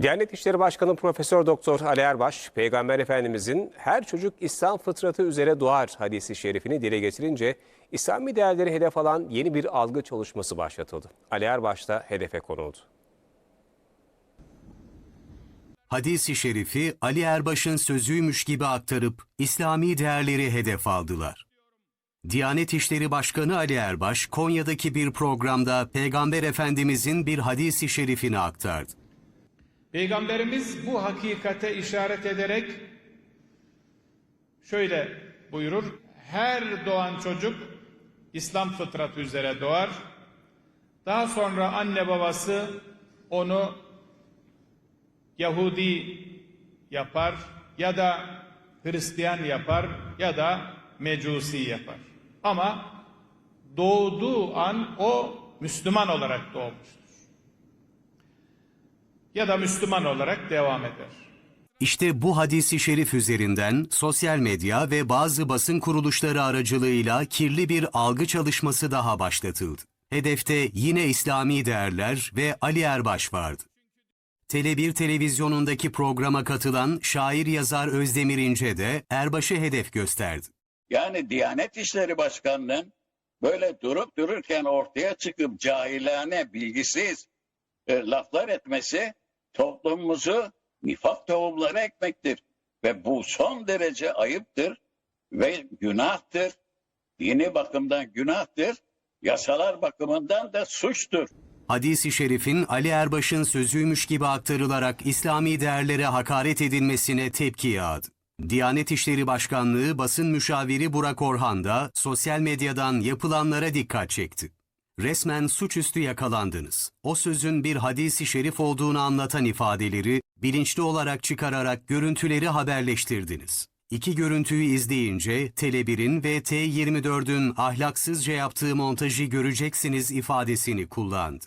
Diyanet İşleri Başkanı Profesör Doktor Ali Erbaş, Peygamber Efendimizin her çocuk İslam fıtratı üzere doğar hadisi şerifini dile getirince İslami değerleri hedef alan yeni bir algı çalışması başlatıldı. Ali Erbaş da hedefe konuldu. Hadis-i şerifi Ali Erbaş'ın sözüymüş gibi aktarıp İslami değerleri hedef aldılar. Diyanet İşleri Başkanı Ali Erbaş, Konya'daki bir programda Peygamber Efendimizin bir hadisi şerifini aktardı. Peygamberimiz bu hakikate işaret ederek şöyle buyurur. Her doğan çocuk İslam fıtratı üzere doğar. Daha sonra anne babası onu Yahudi yapar ya da Hristiyan yapar ya da Mecusi yapar. Ama doğduğu an o Müslüman olarak doğmuştur. Ya da Müslüman olarak devam eder. İşte bu hadisi şerif üzerinden sosyal medya ve bazı basın kuruluşları aracılığıyla kirli bir algı çalışması daha başlatıldı. Hedefte yine İslami değerler ve Ali Erbaş vardı. Tele1 televizyonundaki programa katılan şair yazar Özdemir İnce de Erbaş'ı hedef gösterdi. Yani Diyanet İşleri Başkanı'nın böyle durup dururken ortaya çıkıp cahilane, bilgisiz e, laflar etmesi toplumumuzu nifak tohumları ekmektir. Ve bu son derece ayıptır ve günahtır. Dini bakımdan günahtır, yasalar bakımından da suçtur. Hadis-i şerifin Ali Erbaş'ın sözüymüş gibi aktarılarak İslami değerlere hakaret edilmesine tepki yağdı. Diyanet İşleri Başkanlığı basın müşaviri Burak Orhan da sosyal medyadan yapılanlara dikkat çekti. Resmen suçüstü yakalandınız. O sözün bir hadisi şerif olduğunu anlatan ifadeleri bilinçli olarak çıkararak görüntüleri haberleştirdiniz. İki görüntüyü izleyince Tele1'in ve T24'ün ahlaksızca yaptığı montajı göreceksiniz ifadesini kullandı.